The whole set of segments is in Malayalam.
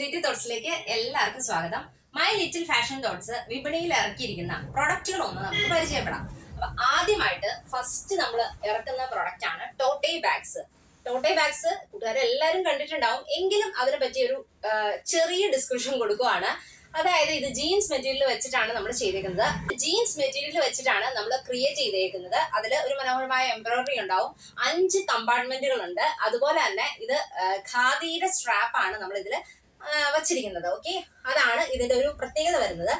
ലിറ്റിൽ തോട്ട്സിലേക്ക് എല്ലാവർക്കും സ്വാഗതം. മൈ ലിറ്റിൽ ഫാഷൻ തോട്ട്സ് വിപണിയിൽ ഇറക്കിയിരിക്കുന്ന പ്രൊഡക്റ്റുകൾ ഒന്ന് നമുക്ക് പരിചയപ്പെടാം. അപ്പൊ ആദ്യമായിട്ട് ഫസ്റ്റ് നമ്മൾ ഇറക്കുന്ന പ്രൊഡക്റ്റ് ആണ് ടോട്ടേ ബാഗ്സ് ടോട്ടേ ബാഗ്സ് കൂട്ടുകാരെ എല്ലാവരും കണ്ടിട്ടുണ്ടാവും. എങ്കിലും അതിനെ പറ്റി ഒരു ചെറിയ ഡിസ്ക്രിപ്ഷൻ കൊടുക്കുവാണ്. അതായത് ഇത് ജീൻസ് മെറ്റീരിയൽ വെച്ചിട്ടാണ് നമ്മൾ ചെയ്തേക്കുന്നത്. ജീൻസ് മെറ്റീരിയൽ വെച്ചിട്ടാണ് നമ്മൾ ക്രിയേറ്റ് ചെയ്തേക്കുന്നത്. അതിൽ ഒരു മനോഹരമായ എംബ്രോയിഡറി ഉണ്ടാവും. അഞ്ച് കമ്പാർട്ട്മെന്റുകൾ ഉണ്ട് അതുപോലെ തന്നെ ഇത് ഖാദിയുടെ സ്ട്രാപ്പ് ആണ് നമ്മൾ ഇതിൽ വച്ചിരിക്കുന്നത്. ഓക്കെ അതാണ് ഇതിന്റെ ഒരു പ്രത്യേകത വരുന്നത്.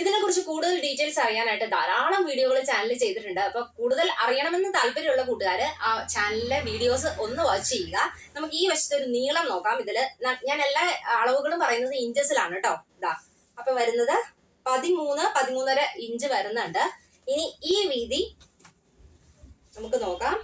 ഇതിനെ കുറിച്ച് കൂടുതൽ ഡീറ്റെയിൽസ് അറിയാനായിട്ട് ധാരാളം വീഡിയോകൾ ചാനലിൽ ചെയ്തിട്ടുണ്ട്. അപ്പൊ കൂടുതൽ അറിയണമെന്ന് താല്പര്യമുള്ള കൂട്ടുകാർ ആ ചാനലിലെ വീഡിയോസ് ഒന്ന് വാച്ച് ചെയ്യുക. നമുക്ക് ഈ വശത്തെ ഒരു നീളം നോക്കാം. ഇതിൽ ഞാൻ എല്ലാ അളവുകളും പറയുന്നത് ഇഞ്ചസിലാണ് കേട്ടോ. ഇതാ അപ്പൊ വരുന്നത് പതിമൂന്ന് പതിമൂന്നര ഇഞ്ച് വരുന്നുണ്ട്. ഇനി ഈ വീതി നമുക്ക് നോക്കാം.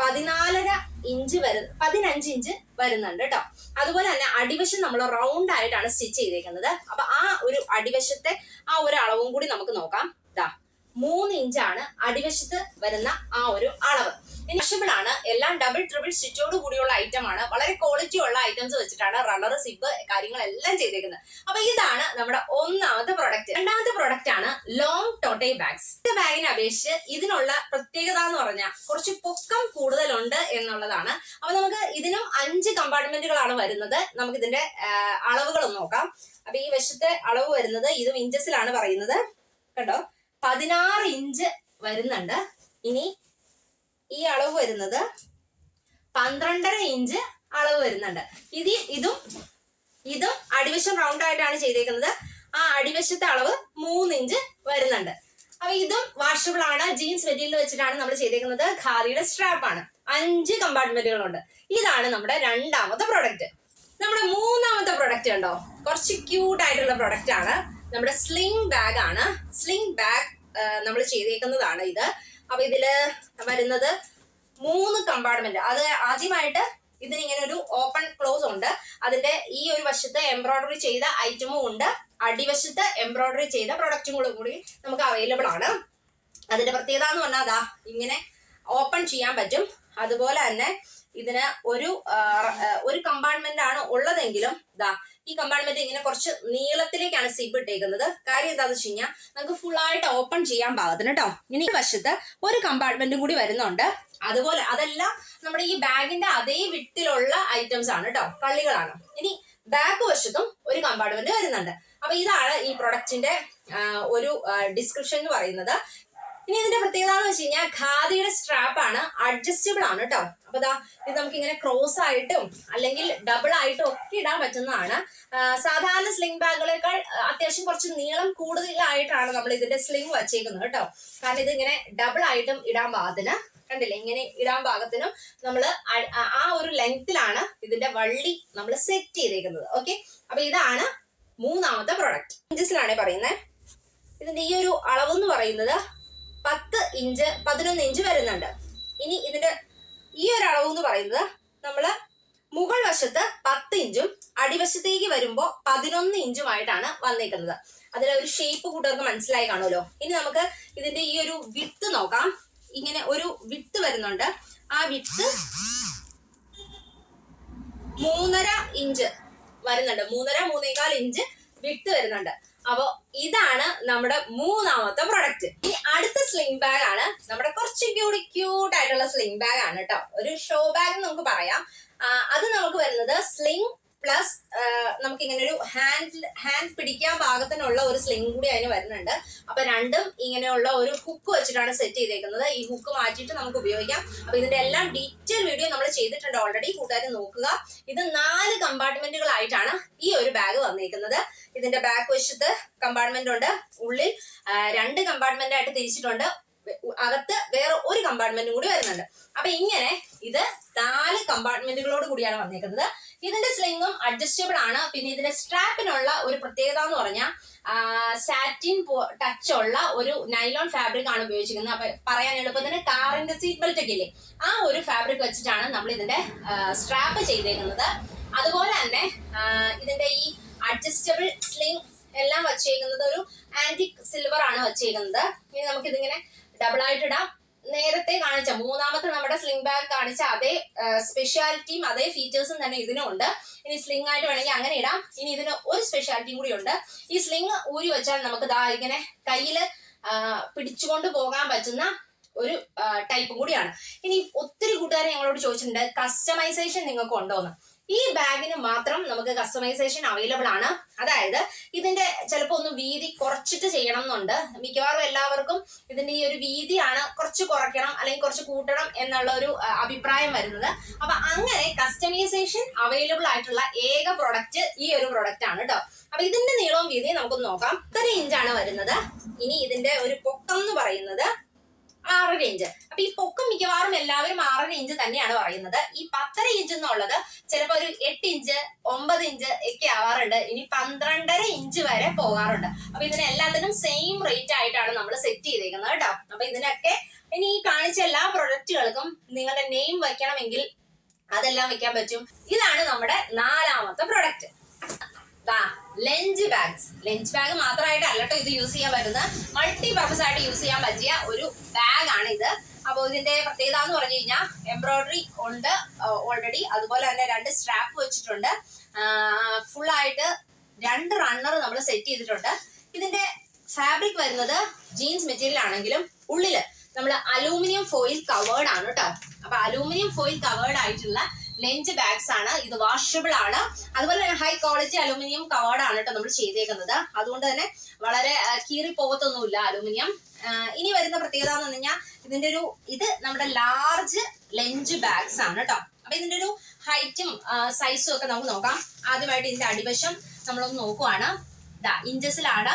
പതിനാലര ഇഞ്ച് വരുന്ന പതിനഞ്ച് ഇഞ്ച് വരുന്നുണ്ട് കേട്ടോ അതുപോലെ തന്നെ അടിവശം നമ്മൾ റൗണ്ട് ആയിട്ടാണ് സ്റ്റിച്ച് ചെയ്തേക്കുന്നത്. അപ്പൊ ആ ഒരു അടിവശത്തെ ആ ഒരു അളവും കൂടി നമുക്ക് നോക്കാം. ഇതാ മൂന്ന് ഇഞ്ചാണ് അടിവശത്ത് വരുന്ന ആ ഒരു അളവ്. ഇനിഷിബിൾ ആണ്. എല്ലാം ഡബിൾ ട്രിപ്പിൾ സ്റ്റിച്ചോട് കൂടിയുള്ള ഐറ്റം ആണ്. വളരെ ക്വാളിറ്റി ഉള്ള ഐറ്റംസ് വെച്ചിട്ടാണ് റണ്ണർ സിബ് കാര്യങ്ങളെല്ലാം ചെയ്തേക്കുന്നത്. അപ്പൊ ഇതാണ് നമ്മുടെ ഒന്നാമത്തെ പ്രൊഡക്റ്റ് രണ്ടാമത്തെ പ്രൊഡക്റ്റ് ആണ് ലോങ് ടോട്ടേ ബാഗ്സ് ഈ ബാഗിനെ അപേക്ഷിച്ച് ഇതിനുള്ള പ്രത്യേകത എന്ന് പറഞ്ഞാൽ കുറച്ച് പൊക്കം കൂടുതലുണ്ട് എന്നുള്ളതാണ്. അപ്പൊ നമുക്ക് ഇതിനും അഞ്ച് കമ്പാർട്ട്മെന്റുകളാണ് വരുന്നത്. നമുക്ക് ഇതിന്റെ അളവുകൾ നോക്കാം. അപ്പൊ ഈ വശത്തെ അളവ് വരുന്നത് ഇതും ഇഞ്ചസിലാണ് പറയുന്നത്. കണ്ടോ? പതിനാറ് ഇഞ്ച് വരുന്നുണ്ട്. ഇനി ഈ അളവ് വരുന്നത് പന്ത്രണ്ടര ഇഞ്ച് അളവ് വരുന്നുണ്ട്. ഇത് ഇതും ഇതും അടിവശം റൗണ്ട് ആയിട്ടാണ് ചെയ്തേക്കുന്നത്. ആ അടിവശത്തെ അളവ് മൂന്ന് ഇഞ്ച് വരുന്നുണ്ട്. അപ്പൊ ഇതും വാഷബിൾ ആണ്. ജീൻസ് മെറ്റീരിയൽ വെച്ചിട്ടാണ് നമ്മൾ ചെയ്തേക്കുന്നത്. ഖാദിയുടെ സ്ട്രാപ്പ് ആണ്. അഞ്ച് കമ്പാർട്ട്മെന്റുകളുണ്ട് ഇതാണ് നമ്മുടെ രണ്ടാമത്തെ പ്രൊഡക്റ്റ് നമ്മുടെ മൂന്നാമത്തെ പ്രൊഡക്റ്റ് ഉണ്ടോ കുറച്ച് ക്യൂട്ട് ആയിട്ടുള്ള പ്രൊഡക്റ്റ് ആണ്. നമ്മുടെ സ്ലിംഗ് ബാഗ് ആണ്. സ്ലിംഗ് ബാഗ് നമ്മൾ ചെയ്തേക്കുന്നതാണ് ഇത്. അപ്പൊ ഇതിൽ വരുന്നത് മൂന്ന് കമ്പാർട്ട്മെന്റ് അത് ആദ്യമായിട്ട് ഇതിന് ഇങ്ങനെ ഒരു ഓപ്പൺ ക്ലോസ് ഉണ്ട്. അതിന്റെ ഈ ഒരു വശത്ത് എംബ്രോയ്ഡറി ചെയ്ത ഐറ്റമും ഉണ്ട്. അടിവശത്ത് എംബ്രോയിഡറി ചെയ്ത പ്രൊഡക്റ്റും കൂടി നമുക്ക് അവൈലബിൾ ആണ്. അതിന്റെ പ്രത്യേകത എന്ന് പറഞ്ഞാൽ അതാ ഇങ്ങനെ ഓപ്പൺ ചെയ്യാൻ പറ്റും. അതുപോലെ തന്നെ ഇതിന് ഒരു ഒരു കമ്പാർട്ട്മെന്റ് ആണ് ഉള്ളതെങ്കിലും ഇതാ ഈ കമ്പാർട്ട്മെന്റ് ഇങ്ങനെ കുറച്ച് നീളത്തിലേക്കാണ് സിബ് ഇട്ടേക്കുന്നത്. കാര്യം എന്താന്ന് വെച്ച് കഴിഞ്ഞാൽ നമുക്ക് ഫുൾ ആയിട്ട് ഓപ്പൺ ചെയ്യാൻ പാകത്തിന് കേട്ടോ ഇനി വശത്ത് ഒരു കമ്പാർട്ട്മെന്റും കൂടി വരുന്നുണ്ട്. അതുപോലെ അതെല്ലാം നമ്മുടെ ഈ ബാഗിന്റെ അതേ വിട്ടിലുള്ള ഐറ്റംസ് ആണ് കേട്ടോ കള്ളികളാണ്. ഇനി ബാക്ക് വശത്തും ഒരു കമ്പാർട്ട്മെന്റ് വരുന്നുണ്ട്. അപ്പൊ ഇതാണ് ഈ പ്രൊഡക്റ്റിന്റെ ഒരു ഡിസ്ക്രിപ്ഷൻ എന്ന് പറയുന്നത്. ഇനി ഇതിന്റെ പ്രത്യേകത എന്ന് വെച്ച് കഴിഞ്ഞാൽ ഖാദിയുടെ സ്ട്രാപ്പ് ആണ് അഡ്ജസ്റ്റബിൾ ആണ് കേട്ടോ അപ്പൊ ദാ ഇത് നമുക്ക് ഇങ്ങനെ ക്രോസ് ആയിട്ടും അല്ലെങ്കിൽ ഡബിൾ ആയിട്ടും ഒക്കെ ഇടാൻ പറ്റുന്നതാണ്. സാധാരണ സ്ലിംഗ് ബാഗുകളേക്കാൾ അത്യാവശ്യം കുറച്ച് നീളം കൂടുതലായിട്ടാണ് നമ്മൾ ഇതിന്റെ സ്ലിംഗ് വച്ചേക്കുന്നത് കേട്ടോ കാരണം ഇത് ഇങ്ങനെ ഡബിൾ ആയിട്ടും ഇടാൻ പാകത്തിന് കണ്ടില്ലേ? ഇങ്ങനെ ഇടാൻ പാകത്തിനും നമ്മൾ ആ ഒരു ലെങ്ത്തിലാണ് ഇതിന്റെ വള്ളി നമ്മൾ സെറ്റ് ചെയ്തേക്കുന്നത്. ഓക്കെ അപ്പൊ ഇതാണ് മൂന്നാമത്തെ പ്രൊഡക്റ്റ് ഇഞ്ചസിലാണ് പറയുന്നത് ഇതിന്റെ ഈ ഒരു അളവ് എന്ന് പറയുന്നത് പത്ത് ഇഞ്ച് പതിനൊന്ന് ഇഞ്ച് വരുന്നുണ്ട്. ഇനി ഇതിന്റെ ഈ ഒരു അളവ് എന്ന് പറയുന്നത് നമ്മൾ മുകൾ വശത്ത് പത്ത് ഇഞ്ചും അടിവശത്തേക്ക് വരുമ്പോ പതിനൊന്ന് ഇഞ്ചുമായിട്ടാണ് വന്നേക്കുന്നത്. അതിലെ ഒരു ഷേപ്പ് കൂട്ടുകാർക്ക് മനസ്സിലായി കാണുമല്ലോ. ഇനി നമുക്ക് ഇതിന്റെ ഈ ഒരു വിത്ത് നോക്കാം. ഇങ്ങനെ ഒരു വിത്ത് വരുന്നുണ്ട്. ആ വിത്ത് മൂന്നര ഇഞ്ച് വരുന്നുണ്ട്. മൂന്നര മൂന്നേകാൽ ഇഞ്ച് വിട്ട് വരുന്നുണ്ട്. അപ്പോ ഇതാണ് നമ്മുടെ മൂന്നാമത്തെ പ്രൊഡക്റ്റ് ഇനി അടുത്ത സ്ലിംഗ് ബാഗ് ആണ്. നമ്മുടെ കുറച്ച് കൂടി ക്യൂട്ട് ആയിട്ടുള്ള സ്ലിംഗ് ബാഗ് ആണ് കേട്ടോ. ഒരു ഷോ ബാഗ് നമുക്ക് പറയാം. അത് നമുക്ക് വരുന്നത് സ്ലിംഗ് പ്ലസ് നമുക്ക് ഇങ്ങനെ ഒരു ഹാൻഡ് ഹാൻഡ് പിടിക്കാൻ പാകത്തിനുള്ള ഒരു സ്ലിംഗ് കൂടി അതിന് വരുന്നുണ്ട്. അപ്പൊ രണ്ടും ഇങ്ങനെയുള്ള ഒരു ഹുക്ക് വെച്ചിട്ടാണ് സെറ്റ് ചെയ്തേക്കുന്നത്. ഈ ഹുക്ക് മാറ്റിയിട്ട് നമുക്ക് ഉപയോഗിക്കാം. അപ്പൊ ഇതിന്റെ എല്ലാം ഡീറ്റെയിൽ വീഡിയോ നമ്മൾ ചെയ്തിട്ടുണ്ട് ഓൾറെഡി കൂട്ടുകാർ നോക്കുക. ഇത് നാല് കമ്പാർട്ട്മെന്റുകളായിട്ടാണ് ഈ ഒരു ബാഗ് വന്നേക്കുന്നത്. ഇതിന്റെ ബാക്ക് വശത്ത് കമ്പാർട്ട്മെന്റ് ഉണ്ട്. ഉള്ളിൽ രണ്ട് കമ്പാർട്ട്മെന്റ് ആയിട്ട് തിരിച്ചിട്ടുണ്ട്. അകത്ത് വേറെ ഒരു കമ്പാർട്ട്മെന്റും കൂടി വരുന്നുണ്ട്. അപ്പൊ ഇങ്ങനെ ഇത് നാല് കമ്പാർട്ട്മെന്റുകളോട് കൂടിയാണ് വന്നേക്കുന്നത്. ഇതിന്റെ സ്ലിങ്ങും അഡ്ജസ്റ്റബിൾ ആണ്. പിന്നെ ഇതിന്റെ സ്ട്രാപ്പിനുള്ള ഒരു പ്രത്യേകത എന്ന് പറഞ്ഞാൽ സാറ്റിൻ ടച്ച് ഉള്ള ഒരു നൈലോൺ ഫാബ്രിക് ആണ് ഉപയോഗിച്ചിരിക്കുന്നത്. അപ്പൊ പറയാൻ എളുപ്പത്തിന് കാറിന്റെ സീറ്റ് ബെൽറ്റ് ഒക്കെ ഇല്ലേ? ആ ഒരു ഫാബ്രിക് വെച്ചിട്ടാണ് നമ്മൾ ഇതിന്റെ സ്ട്രാപ്പ് ചെയ്തേക്കുന്നത്. അതുപോലെ തന്നെ ഇതിന്റെ ഈ അഡ്ജസ്റ്റബിൾ സ്ലിംഗ് എല്ലാം വച്ചേക്കുന്നത് ഒരു ആന്റിക് സിൽവർ ആണ് വച്ചേക്കുന്നത്. ഇനി നമുക്ക് ഇതിങ്ങനെ ഡബിൾ ആയിട്ട് ഇടാം. നേരത്തെ കാണിച്ച മൂന്നാമത്തെ നമ്മുടെ സ്ലിംഗ് ബാഗ് കാണിച്ച അതേ സ്പെഷ്യാലിറ്റിയും അതേ ഫീച്ചേഴ്സും തന്നെ ഇതിനും ഉണ്ട് ഇനി സ്ലിംഗ് ആയിട്ട് വേണമെങ്കിൽ അങ്ങനെ ഇടാം. ഇനി ഇതിന് ഒരു സ്പെഷ്യാലിറ്റിയും കൂടി ഉണ്ട്. ഈ സ്ലിംഗ് ഊരി വെച്ചാൽ നമുക്ക് ദാ ഇങ്ങനെ കയ്യിൽ പിടിച്ചുകൊണ്ട് പോകാൻ പറ്റുന്ന ഒരു ടൈപ്പും കൂടിയാണ്. ഇനി ഒത്തിരി കൂട്ടുകാരെ ഞങ്ങളോട് ചോദിച്ചിട്ടുണ്ട് കസ്റ്റമൈസേഷൻ നിങ്ങൾക്ക് ഉണ്ടോന്ന് ഈ ബാഗിന് മാത്രം നമുക്ക് കസ്റ്റമൈസേഷൻ അവൈലബിൾ ആണ്. അതായത് ഇതിന്റെ ചിലപ്പോൾ ഒന്ന് വീതി കുറച്ചിട്ട് ചെയ്യണം എന്നുണ്ട് മിക്കവാറും എല്ലാവർക്കും ഇതിന്റെ ഈ ഒരു വീതിയാണ് കുറച്ച് കുറയ്ക്കണം അല്ലെങ്കിൽ കുറച്ച് കൂട്ടണം എന്നുള്ള ഒരു അഭിപ്രായം വരുന്നത്. അപ്പൊ അങ്ങനെ കസ്റ്റമൈസേഷൻ അവൈലബിൾ ആയിട്ടുള്ള ഏക പ്രൊഡക്റ്റ് ഈ ഒരു പ്രൊഡക്റ്റ് ആണ് കേട്ടോ അപ്പൊ ഇതിന്റെ നീളവും വീതിയും നമുക്ക് നോക്കാം. ഇത്ര ഇഞ്ചാണ് വരുന്നത്. ഇനി ഇതിന്റെ ഒരു പൊക്കം എന്ന് പറയുന്നത് ആറര ഇഞ്ച് അപ്പൊ ഈ പൊക്കം മിക്കവാറും എല്ലാവരും ആറ് ഇഞ്ച് തന്നെയാണ് പറയുന്നത്. ഈ പത്തര ഇഞ്ച് എന്നുള്ളത് ചിലപ്പോ ഒരു എട്ട് ഇഞ്ച് ഒമ്പത് ഇഞ്ച് ഒക്കെ ആവാറുണ്ട്. ഇനി പന്ത്രണ്ടര ഇഞ്ച് വരെ പോകാറുണ്ട്. അപ്പൊ ഇതിന് എല്ലാത്തിനും സെയിം റേറ്റ് ആയിട്ടാണ് നമ്മൾ സെറ്റ് ചെയ്തേക്കുന്നത് കേട്ടോ. അപ്പൊ ഇതിനൊക്കെ ഇനി ഈ കാണിച്ച എല്ലാ പ്രൊഡക്റ്റുകൾക്കും നിങ്ങളുടെ നെയിം വെക്കണമെങ്കിൽ അതെല്ലാം വെക്കാൻ പറ്റും. ഇതാണ് നമ്മുടെ നാലാമത്തെ product lunch bags lunch bag മാത്രമായിട്ട് അല്ലട്ടോ ഇത് യൂസ് ചെയ്യാൻ പറ്റുന്നത്. മൾട്ടി പർപ്പസ് ആയിട്ട് യൂസ് ചെയ്യാൻ പറ്റിയ ഒരു ബാഗ് ആണ് ഇത്. അപ്പോൾ ഇതിന്റെ പ്രത്യേകത എന്ന് പറഞ്ഞു കഴിഞ്ഞാൽ എംബ്രോയിഡറി ഉണ്ട് ഓൾറെഡി അതുപോലെ തന്നെ രണ്ട് സ്ട്രാപ്പ് വെച്ചിട്ടുണ്ട്. ഫുൾ ആയിട്ട് രണ്ട് റണ്ണർ നമ്മൾ സെറ്റ് ചെയ്തിട്ടുണ്ട്. ഇതിന്റെ ഫാബ്രിക് വരുന്നത് ജീൻസ് മെറ്റീരിയൽ ആണെങ്കിലും ഉള്ളിൽ. നമ്മൾ അലൂമിനിയം ഫോയിൽ കവേർഡ് ആണ് കേട്ടോ അപ്പൊ അലൂമിനിയം ഫോയിൽ കവേർഡ് ആയിട്ടുള്ള ലെഞ്ച് ബാഗ്സ് ആണ്. ഇത് വാഷബിൾ ആണ്. അതുപോലെ തന്നെ ഹൈ ക്വാളിറ്റി അലുമിനിയം കവേർഡ് ആണ് കേട്ടോ നമ്മൾ ചെയ്തേക്കുന്നത്. അതുകൊണ്ട് തന്നെ വളരെ കീറി പോകത്തൊന്നുമില്ല അലുമിനിയം. ഇനി വരുന്ന പ്രത്യേകത എന്ന് പറഞ്ഞു കഴിഞ്ഞാൽ ഇതിന്റെ ഒരു ഇത് നമ്മുടെ ലാർജ് ലെഞ്ച് ബാഗ്സ് ആണ് കേട്ടോ അപ്പൊ ഇതിന്റെ ഒരു ഹൈറ്റും സൈസും ഒക്കെ നമുക്ക് നോക്കാം. ആദ്യമായിട്ട് ഇതിന്റെ അടിവശം നമ്മളൊന്ന് നോക്കുവാണ്. ഇഞ്ചസിലാണ്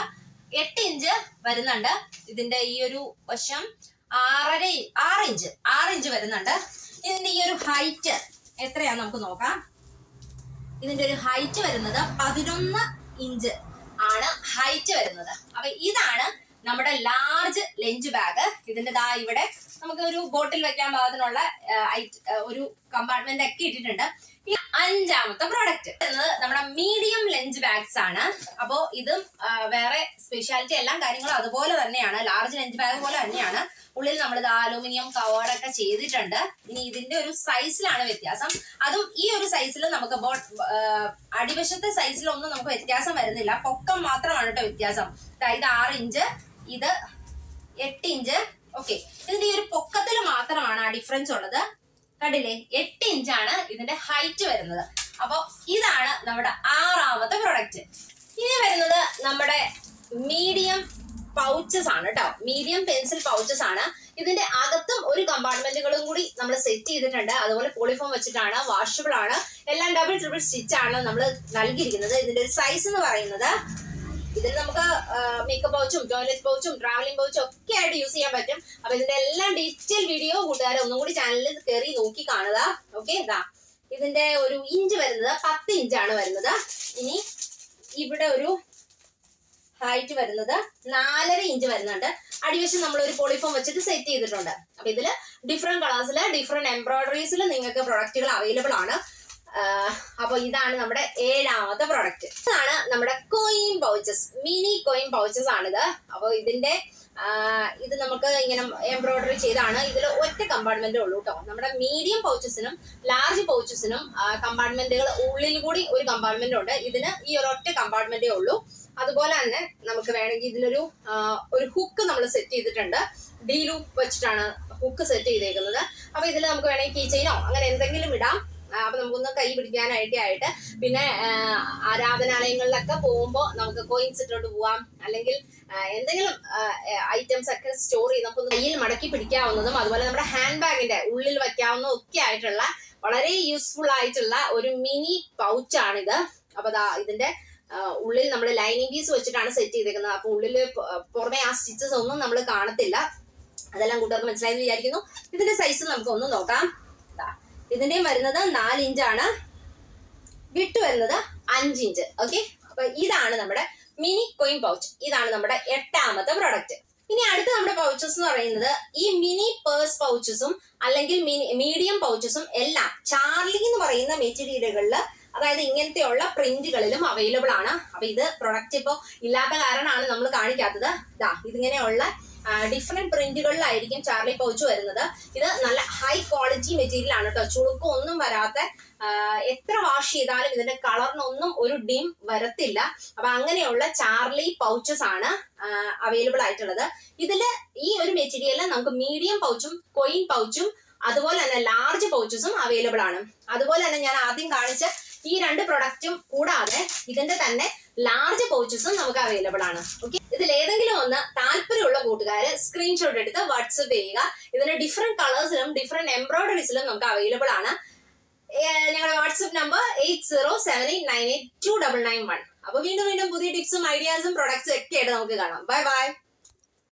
എട്ട് ഇഞ്ച് വരുന്നുണ്ട്. ഇതിന്റെ ഈ ഒരു വശം ആറര ആറ് ഇഞ്ച് ആറ് ഇഞ്ച് വരുന്നുണ്ട്. ഇതിന്റെ ഈ ഒരു ഹൈറ്റ് എത്രയാന്ന് നമുക്ക് നോക്കാം. ഇതിന്റെ ഒരു ഹൈറ്റ് വരുന്നത് പതിനൊന്ന് ഇഞ്ച് ആണ് ഹൈറ്റ് വരുന്നത്. അപ്പൊ ഇതാണ് നമ്മുടെ ലാർജ് ലഞ്ച് ബാഗ് ഇതിന്റെ ദാ ഇവിടെ നമുക്ക് ഒരു ബോട്ടിൽ വെക്കാൻ പാകത്തിനുള്ള ഒരു കമ്പാർട്ട്മെന്റ് ഒക്കെ ഇട്ടിട്ടുണ്ട്. അഞ്ചാമത്തെ പ്രോഡക്റ്റ് എന്നത് നമ്മുടെ മീഡിയം ലെഞ്ച് ബാഗ്സ് ആണ്. അപ്പോ ഇതും വേറെ സ്പെഷ്യാലിറ്റി എല്ലാ കാര്യങ്ങളും അതുപോലെ തന്നെയാണ്. ലാർജ് ലെഞ്ച് ബാഗ് പോലെ തന്നെയാണ്. ഉള്ളിൽ നമ്മൾ ഇത് അലൂമിനിയം കവേർഡൊക്കെ ചെയ്തിട്ടുണ്ട്. ഇനി ഇതിന്റെ ഒരു സൈസിലാണ് വ്യത്യാസം. അതും ഈ ഒരു സൈസിൽ നമുക്ക് അടിവശത്തെ സൈസിലൊന്നും നമുക്ക് വ്യത്യാസം വരുന്നില്ല. പൊക്കം മാത്രമാണ് കേട്ടോ വ്യത്യാസം. ഇത് ആറ് ഇഞ്ച് ഇത് എട്ട് ഇഞ്ച് ഓക്കെ ഇതിന്റെ ഈ ഒരു പൊക്കത്തിൽ മാത്രമാണ് ആ ഡിഫറൻസ് ഉള്ളത്. കണ്ടില്ലേ? എട്ട് ഇഞ്ചാണ് ഇതിന്റെ ഹൈറ്റ് വരുന്നത്. അപ്പൊ ഇതാണ് നമ്മുടെ ആറാമത്തെ പ്രൊഡക്റ്റ് ഇനി വരുന്നത് നമ്മുടെ മീഡിയം പൗച്ചസ് ആണ് കേട്ടോ മീഡിയം പെൻസിൽ പൗച്ചസ് ആണ്. ഇതിന്റെ അകത്തും ഒരു കമ്പാർട്ട്മെന്റുകളും കൂടി നമ്മൾ സെറ്റ് ചെയ്തിട്ടുണ്ട്. അതുപോലെ പോളിഫോം വെച്ചിട്ടാണ് വാഷബിൾ ആണ്. എല്ലാം ഡബിൾ ട്രിപ്പിൾ സ്റ്റിച്ച് ആണ് നമ്മൾ നൽകിയിരിക്കുന്നത്. ഇതിന്റെ ഒരു സൈസ് എന്ന് പറയുന്നത് ഇതിൽ നമുക്ക് മേക്കപ്പ് പൗച്ചും ടോയ്ലറ്റ് പൗച്ചും ട്രാവലിംഗ് പൗച്ചും ഒക്കെ ആയിട്ട് യൂസ് ചെയ്യാൻ പറ്റും. അപ്പൊ ഇതിന്റെ എല്ലാം ഡീറ്റെയിൽ വീഡിയോ കൂട്ടുകാരെ ഒന്നും കൂടി ചാനലിൽ കയറി നോക്കി കാണുക. ഓക്കെ ഇതാ ഇതിന്റെ ഒരു ഇഞ്ച് വരുന്നത് പത്ത് ഇഞ്ചാണ് വരുന്നത്. ഇനി ഇവിടെ ഒരു ഹൈറ്റ് വരുന്നത് നാലര ഇഞ്ച് വരുന്നുണ്ട്. അടിവശം നമ്മൾ ഒരു പോളിഫോം വെച്ചിട്ട് സെറ്റ് ചെയ്തിട്ടുണ്ട്. അപ്പൊ ഇതിൽ ഡിഫറെന്റ് കളേഴ്സിൽ ഡിഫറെന്റ് എംബ്രോയിഡറീസിൽ നിങ്ങൾക്ക് പ്രൊഡക്റ്റുകൾ അവൈലബിൾ ആണ്. അപ്പൊ ഇതാണ് നമ്മുടെ ഏഴാമത്തെ പ്രൊഡക്റ്റ് ഇതാണ് നമ്മുടെ coin pouches mini coin pouches ആണിത്. അപ്പോൾ ഇതിന്റെ ഇത് നമുക്ക് ഇങ്ങനെ എംബ്രോയിഡറി ചെയ്താണ്. ഇതിൽ ഒറ്റ കമ്പാർട്ട്മെന്റേ ഉള്ളൂ കേട്ടോ നമ്മുടെ മീഡിയം പൗച്ചസിനും ലാർജ് പൗച്ചസിനും കമ്പാർട്ട്മെന്റുകൾ ഉള്ളിൽ കൂടി ഒരു കമ്പാർട്ട്മെന്റ് ഉണ്ട്. ഇതിന് ഈ ഒരു ഒറ്റ കമ്പാർട്ട്മെന്റേ ഉള്ളൂ. അതുപോലെ തന്നെ നമുക്ക് വേണമെങ്കിൽ ഇതിലൊരു ഒരു ഹുക്ക് നമ്മൾ സെറ്റ് ചെയ്തിട്ടുണ്ട്. ഡി ലൂപ്പ് വെച്ചിട്ടാണ് ഹുക്ക് സെറ്റ് ചെയ്തേക്കുന്നത്. അപ്പൊ ഇതിൽ നമുക്ക് വേണമെങ്കിൽ കീ ചെയിനോ അങ്ങനെ എന്തെങ്കിലും ഇടാം. അപ്പൊ നമുക്കൊന്ന് കൈ പിടിക്കാനായിട്ട് ആയിട്ട്. പിന്നെ ആരാധനാലയങ്ങളിലൊക്കെ പോകുമ്പോൾ നമുക്ക് കോയിൻസ് ഇട്ടോണ്ട് പോവാം. അല്ലെങ്കിൽ എന്തെങ്കിലും ഐറ്റംസ് ഒക്കെ സ്റ്റോർ ചെയ്ത് നമുക്കൊന്ന് കയ്യിൽ മടക്കി പിടിക്കാവുന്നതും അതുപോലെ നമ്മുടെ ഹാൻഡ് ബാഗിന്റെ ഉള്ളിൽ വയ്ക്കാവുന്ന ഒക്കെ ആയിട്ടുള്ള വളരെ യൂസ്ഫുൾ ആയിട്ടുള്ള ഒരു മിനി പൗച്ചാണിത് അപ്പൊ ഇതിന്റെ ഉള്ളിൽ നമ്മൾ ലൈനിങ് പീസ് വെച്ചിട്ടാണ് സെറ്റ് ചെയ്തേക്കുന്നത്. അപ്പൊ ഉള്ളിൽ പുറമെ ആ സ്റ്റിച്ചസ് ഒന്നും നമ്മൾ കാണത്തില്ല. അതെല്ലാം കൂട്ടുകാർക്ക് മനസ്സിലായെന്ന് വിചാരിക്കുന്നു. ഇതിന്റെ സൈസ് നമുക്ക് ഒന്ന് നോക്കാം. ദാ, ഇതിന്റെയും വരുന്നത് നാല് ഇഞ്ചാണ് വിട്ട് വരുന്നത് അഞ്ച് ഇഞ്ച് ഓക്കെ അപ്പൊ ഇതാണ് നമ്മുടെ മിനി കോയിൻ പൗച്ച് ഇതാണ് നമ്മുടെ എട്ടാമത്തെ പ്രോഡക്റ്റ് ഇനി അടുത്ത നമ്മുടെ പൗച്ചസ് എന്ന് പറയുന്നത് ഈ മിനി പേഴ്സ് പൗച്ചസും അല്ലെങ്കിൽ മീഡിയം പൗച്ചസും എല്ലാം ചാർലി എന്ന് പറയുന്ന മെറ്റീരിയലുകളിൽ അതായത് ഇങ്ങനത്തെയുള്ള പ്രിന്റുകളിലും അവൈലബിൾ ആണ്. അപ്പൊ ഇത് പ്രൊഡക്റ്റ് ഇപ്പോൾ ഇല്ലാത്ത കാരണമാണ് നമ്മൾ കാണിക്കാത്തത്. ഇതാ ഇതിങ്ങനെയുള്ള ഡിഫറെന്റ് പ്രിന്റുകളിലായിരിക്കും ചാർലി പൗച്ച് വരുന്നത്. ഇത് നല്ല ഹൈ ക്വാളിറ്റി മെറ്റീരിയൽ ആണ് കേട്ടോ ചുളുക്കം ഒന്നും വരാത്ത എത്ര വാഷ് ചെയ്താലും ഇതിന്റെ കളറിനൊന്നും ഒരു ഡിം വരത്തില്ല. അപ്പൊ അങ്ങനെയുള്ള ചാർലി പൗച്ചസ് ആണ് അവൈലബിൾ ആയിട്ടുള്ളത്. ഇതിൽ ഈ ഒരു മെറ്റീരിയലിൽ നമുക്ക് മീഡിയം പൗച്ചും കൊയിൻ പൗച്ചും അതുപോലെ തന്നെ ലാർജ് പൗച്ചസും അവൈലബിൾ ആണ്. അതുപോലെ തന്നെ ഞാൻ ആദ്യം കാണിച്ച ഈ രണ്ട് പ്രൊഡക്റ്റും കൂടാതെ ഇതിന്റെ തന്നെ ലാർജ് പൗച്ചസും നമുക്ക് അവൈലബിൾ ആണ്. ഓക്കെ ഇതിൽ ഏതെങ്കിലും ഒന്ന് താല്പര്യമുള്ള കൂട്ടുകാര് സ്ക്രീൻഷോട്ട് എടുത്ത് വാട്സപ്പ് ചെയ്യുക. ഇതിന്റെ ഡിഫറെന്റ് കളേഴ്സിലും ഡിഫറെന്റ് എംബ്രോയിഡറീസിലും നമുക്ക് അവൈലബിൾ ആണ്. ഞങ്ങളുടെ WhatsApp number eight zero seven eight nine eight two double nine one അപ്പൊ വീണ്ടും വീണ്ടും പുതിയ ടിപ്സും ഐഡിയാസും പ്രൊഡക്ട്സും ഒക്കെ ആയിട്ട് നമുക്ക് കാണാം. Bye bye